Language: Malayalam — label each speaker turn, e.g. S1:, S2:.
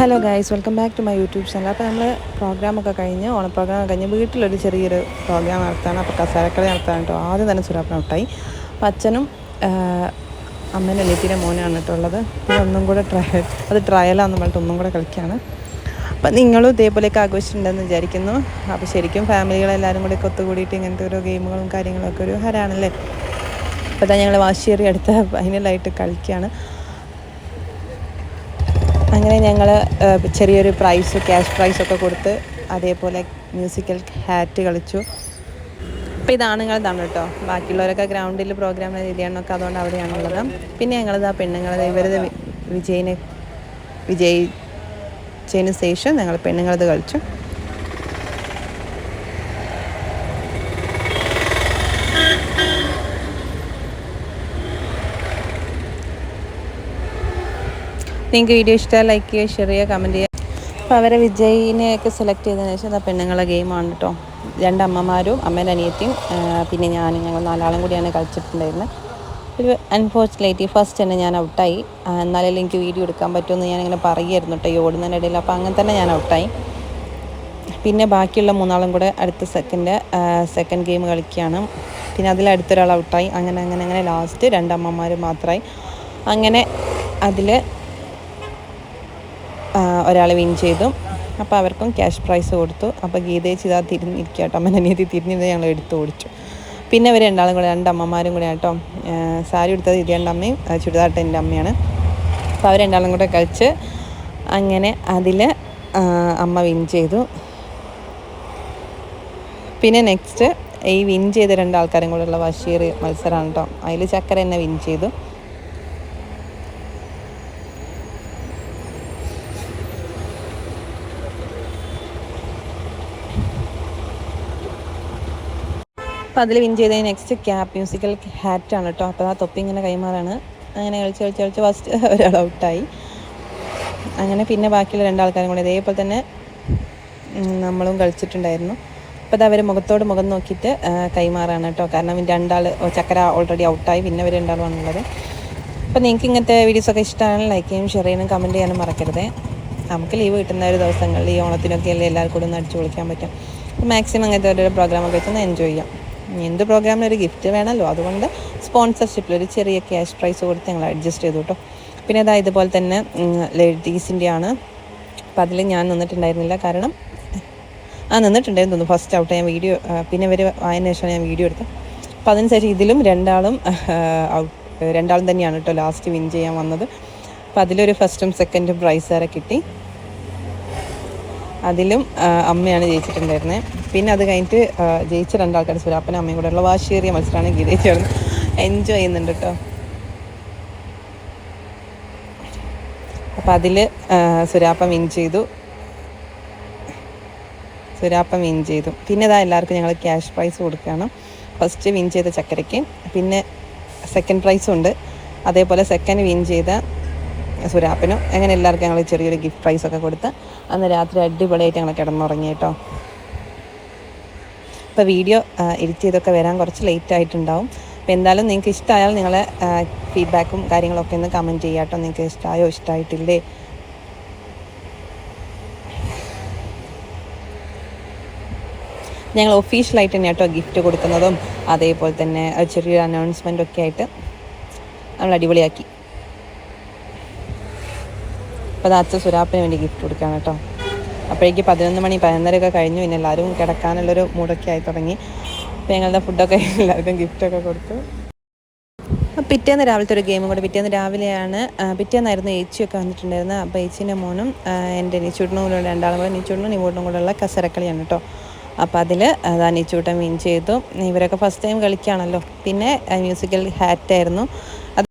S1: Hello guys welcome back to my YouTube channel അപ്പോൾ നമ്മൾ പ്രോഗ്രാമൊക്കെ കഴിഞ്ഞ് ഓണ പ്രോഗ്രാം കഴിഞ്ഞ് വീട്ടിലൊരു ചെറിയൊരു പ്രോഗ്രാം നടത്താണ്. അപ്പോൾ കസാരക്കളി നടത്താണ് കേട്ടോ ആദ്യം തന്നെ സുരാപ്പ് ഔട്ടായി അപ്പം അച്ഛനും അമ്മേന്റെ അനിയത്തിന്റെ മോനാണ് കേട്ടോ ഉള്ളത്. പിന്നെ ഒന്നും കൂടെ ട്രയൽ അത് ട്രയലാന്ന് പറഞ്ഞിട്ട് ഒന്നും കൂടെ കളിക്കുകയാണ് അപ്പം നിങ്ങളും ഇതേപോലെയൊക്കെ ആഘോഷിച്ചിട്ടുണ്ടെന്ന് വിചാരിക്കുന്നു. അപ്പോൾ ശരിക്കും ഫാമിലികളെല്ലാവരും കൂടെ ഒത്തുകൂടിയിട്ട് ഇങ്ങനത്തെ ഓരോ ഗെയിമുകളും കാര്യങ്ങളൊക്കെ ഒരു ഹരാണല്ലേ? അപ്പോൾ തന്നെ ഞങ്ങൾ വാശിയേറി അടുത്ത ഫൈനലായിട്ട് കളിക്കുകയാണ് അങ്ങനെ ഞങ്ങൾ ചെറിയൊരു പ്രൈസ് ക്യാഷ് പ്രൈസൊക്കെ കൊടുത്ത് അതേപോലെ മ്യൂസിക്കൽ ഹാറ്റ് കളിച്ചു. അപ്പോൾ ഇത് ആണുങ്ങളതാണ് കേട്ടോ ബാക്കിയുള്ളവരൊക്കെ ഗ്രൗണ്ടിൽ പ്രോഗ്രാം രീതിയാണൊക്കെ അതുകൊണ്ട് അവിടെയാണുള്ളത് പിന്നെ ഞങ്ങളിത് ആ പെണ്ണുങ്ങളത് ഇവരത് വിജയിനെ വിജയിച്ചതിന് ശേഷം ഞങ്ങൾ പെണ്ണുങ്ങളത് കളിച്ചു. നിങ്ങൾക്ക് വീഡിയോ ഇഷ്ടമായി ലൈക്ക് ചെയ്യുക ഷെയർ ചെയ്യുക കമന്റ് ചെയ്യുക. അപ്പോൾ അവരെ വിജയിനെയൊക്കെ സെലക്ട് ചെയ്തതിന് ശേഷം അത് പെണ്ണുങ്ങളെ ഗെയിമാണ് കേട്ടോ രണ്ട് അമ്മമാരും അമ്മേന്റെ അനിയത്തിയും പിന്നെ ഞാനും ഞങ്ങൾ നാലാളും കൂടിയാണ് കളിച്ചിട്ടുണ്ടായിരുന്നത് ഒരു അൺഫോർച്ചുനേറ്റ്ലി ഫസ്റ്റ് തന്നെ ഞാൻ ഔട്ടായി എന്നാലും എനിക്ക് വീഡിയോ എടുക്കാൻ പറ്റുമെന്ന് ഞാനിങ്ങനെ പറയുമായിരുന്നു കേട്ടോ ഈ ഓടുന്നതിന്റെ ഇടയിൽ. അപ്പോൾ അങ്ങനെ തന്നെ ഞാൻ ഔട്ടായി പിന്നെ ബാക്കിയുള്ള മൂന്നാളും കൂടെ അടുത്ത സെക്കൻഡ് സെക്കൻഡ് ഗെയിം കളിക്കുകയാണ്. പിന്നെ അതിൽ അടുത്തൊരാൾ ഔട്ടായി അങ്ങനെ അങ്ങനെ അങ്ങനെ ലാസ്റ്റ് രണ്ടമ്മമാർ മാത്രമായി അങ്ങനെ അതിൽ ഒരാൾ വിൻ ചെയ്തു. അപ്പോൾ അവർക്കും ക്യാഷ് പ്രൈസ് കൊടുത്തു. അപ്പോൾ ഗീതയെ ഇതാ തിരിഞ്ഞിരിക്കട്ടോ കേട്ടോ അമ്മ അനിയത്തി തിരിഞ്ഞിരുന്ന് ഞങ്ങൾ എടുത്തു ഓടിച്ചു. പിന്നെ ഇവർ രണ്ടാളും കൂടെ രണ്ട് അമ്മമാരും കൂടെ കേട്ടോ സാരി എടുത്തത് ഇതിന്റെ അമ്മയും ചുരിദാറിട്ട എന്റെ അമ്മയാണ്. അപ്പോൾ അവർ രണ്ടാളും കൂടെ കളിച്ച് അങ്ങനെ അതിൽ അമ്മ വിൻ ചെയ്തു. പിന്നെ നെക്സ്റ്റ് ഈ വിൻ ചെയ്ത രണ്ടാൾക്കാരും കൂടെ ഉള്ള വഷീർ മത്സരമാണ് കേട്ടോ അതിൽ ചക്കര എന്നെ വിൻ ചെയ്തു. അപ്പോൾ അതിൽ വിൻ ചെയ്ത നെക്സ്റ്റ് ക്യാപ് മ്യൂസിക്കൽ ഹാറ്റാണ് കേട്ടോ അപ്പോൾ ആ തൊപ്പി ഇങ്ങനെ കൈമാറാണ്. അങ്ങനെ കളിച്ച് കളിച്ച് കളിച്ച് ഫസ്റ്റ് ഒരാൾ ഔട്ടായി അങ്ങനെ പിന്നെ ബാക്കിയുള്ള രണ്ടാൾക്കാരും കൂടെ ഇതേപോലെ തന്നെ നമ്മളും കളിച്ചിട്ടുണ്ടായിരുന്നു. അപ്പോൾ അത് അവർ മുഖത്തോട് മുഖം നോക്കിയിട്ട് കൈമാറാണ് കേട്ടോ കാരണം രണ്ടാൾ ചക്കര ഓൾറെഡി ഔട്ടായി പിന്നെ അവർ രണ്ടാളുമാണുള്ളത് അപ്പോൾ നിങ്ങൾക്ക് ഇങ്ങനത്തെ വീഡിയോസൊക്കെ ഇഷ്ടമാണ് ലൈക്ക് ചെയ്യാനും ഷെയർ ചെയ്യാനും കമന്റ് ചെയ്യാനും മറക്കരുത്. നമുക്ക് ലീവ് കിട്ടുന്ന ഒരു ദിവസങ്ങളിൽ ഈ ഓണത്തിനൊക്കെ അല്ലേ എല്ലാവർക്കും കൂടെ ഒന്ന് അടിച്ചു പൊളിക്കാൻ പറ്റും മാക്സിമം അങ്ങനത്തെ ഒരു പ്രോഗ്രാമൊക്കെ വെച്ചൊന്ന് എൻജോയ് ചെയ്യാം. എന്ത് പ്രോഗ്രാമിന് ഒരു ഗിഫ്റ്റ് വേണമല്ലോ അതുകൊണ്ട് സ്പോൺസർഷിപ്പിൽ ഒരു ചെറിയ ക്യാഷ് പ്രൈസ് കൊടുത്ത് ഞങ്ങൾ അഡ്ജസ്റ്റ് ചെയ്തു കേട്ടോ പിന്നെ അതാ ഇതുപോലെ തന്നെ ലേഡീസിന്റെ ആണ്. അപ്പോൾ അതിൽ ഞാൻ നിന്നിട്ടുണ്ടായിരുന്നില്ല. കാരണം ആ നിന്നിട്ടുണ്ടായിരുന്നു തോന്നുന്നു. ഫസ്റ്റ് ഔട്ട് ഞാൻ വീഡിയോ പിന്നെ ഇവർ ആയതിനു ശേഷമാണ് ഞാൻ വീഡിയോ എടുത്തത്. അപ്പോൾ അതിനുശേഷം ഇതിലും രണ്ടാളും ഔട്ട് രണ്ടാളും തന്നെയാണ് കേട്ടോ ലാസ്റ്റ് വിൻ ചെയ്യാൻ വന്നത്. അപ്പോൾ അതിലൊരു ഫസ്റ്റും സെക്കൻഡും പ്രൈസ് വരെ കിട്ടി. അതിലും അമ്മയാണ് ജയിച്ചിട്ടുണ്ടായിരുന്നത് പിന്നെ അത് കഴിഞ്ഞിട്ട് ജയിച്ച രണ്ടാൾക്കാർ സുരാപ്പനും അമ്മയും ഉള്ള വാശിയേറിയ മത്സരമാണ് ഗീതയെ ചേർന്ന് എൻജോയ് ചെയ്യുന്നുണ്ട് കേട്ടോ അപ്പം അതിൽ സുരാപ്പ വിൻ ചെയ്തു. സുരാപ്പ വിൻ ചെയ്തു. പിന്നെ ഇതാ എല്ലാവർക്കും ഞങ്ങൾ ക്യാഷ് പ്രൈസ് കൊടുക്കുകയാണ്. ഫസ്റ്റ് വിൻ ചെയ്ത ചക്കരയ്ക്ക്. പിന്നെ സെക്കൻഡ് പ്രൈസും ഉണ്ട്. അതേപോലെ സെക്കൻഡ് വിൻ ചെയ്ത സുരാപ്പനും. അങ്ങനെ എല്ലാവർക്കും ഞങ്ങൾ ചെറിയൊരു ഗിഫ്റ്റ് പ്രൈസ് ഒക്കെ കൊടുത്ത് അന്ന് രാത്രി അടിപൊളിയായിട്ട് ഞങ്ങൾ കിടന്നുറങ്ങി കേട്ടോ. ഇപ്പോൾ വീഡിയോ എഡിറ്റ് ചെയ്തൊക്കെ വരാൻ കുറച്ച് ലേറ്റ് ആയിട്ടുണ്ടാവും. അപ്പോൾ എന്തായാലും നിങ്ങൾക്ക് ഇഷ്ടമായാൽ നിങ്ങൾ ഫീഡ്ബാക്കും കാര്യങ്ങളൊക്കെ ഒന്ന് കമന്റ് ചെയ്യാം കേട്ടോ. നിങ്ങൾക്ക് ഇഷ്ടമായോ ഇഷ്ടമായിട്ടില്ലേ ഞങ്ങൾ ഒഫീഷ്യലായിട്ട് തന്നെ കേട്ടോ ഗിഫ്റ്റ് കൊടുക്കുന്നതും. അതേപോലെ തന്നെ ചെറിയൊരു അനൗൺസ്മെന്റ് ഒക്കെ ആയിട്ട് നമ്മൾ അടിപൊളിയാക്കി. അപ്പോൾ അച്ഛൻ സുരാപ്പിന് വേണ്ടി ഗിഫ്റ്റ് കൊടുക്കുകയാണ് കേട്ടോ. അപ്പോഴേക്ക് പതിനൊന്ന് മണി പതിനൊന്നരയൊക്കെ കഴിഞ്ഞു. പിന്നെ എല്ലാവരും കിടക്കാനുള്ളൊരു മൂടൊക്കെ ആയി തുടങ്ങി. അപ്പോൾ ഞങ്ങളുടെ ഫുഡൊക്കെ എല്ലാവർക്കും ഗിഫ്റ്റൊക്കെ കൊടുത്തു. പിറ്റേന്ന് രാവിലത്തെ ഒരു ഗെയിമും കൂടെ. പിറ്റേന്ന് രാവിലെയാണ് പിറ്റേന്നായിരുന്നു ഏച്ചിയൊക്കെ വന്നിട്ടുണ്ടായിരുന്നത്. അപ്പോൾ ഏച്ചീന്റെ മോനും എന്റെ നിച്ചൂട്ടനും കൂടെ രണ്ടാളും കൂടെ നിച്ചൂട്ടനും നിവൂട്ടനും കൂടെ ഉള്ള കസരക്കളിയാണ് കേട്ടോ. അപ്പോൾ അതിൽ അതാ നിച്ചൂട്ടൻ വിൻ ചെയ്തു. ഇവരൊക്കെ ഫസ്റ്റ് ടൈം കളിക്കുകയാണല്ലോ. പിന്നെ മ്യൂസിക്കൽ ഹാറ്റായിരുന്നു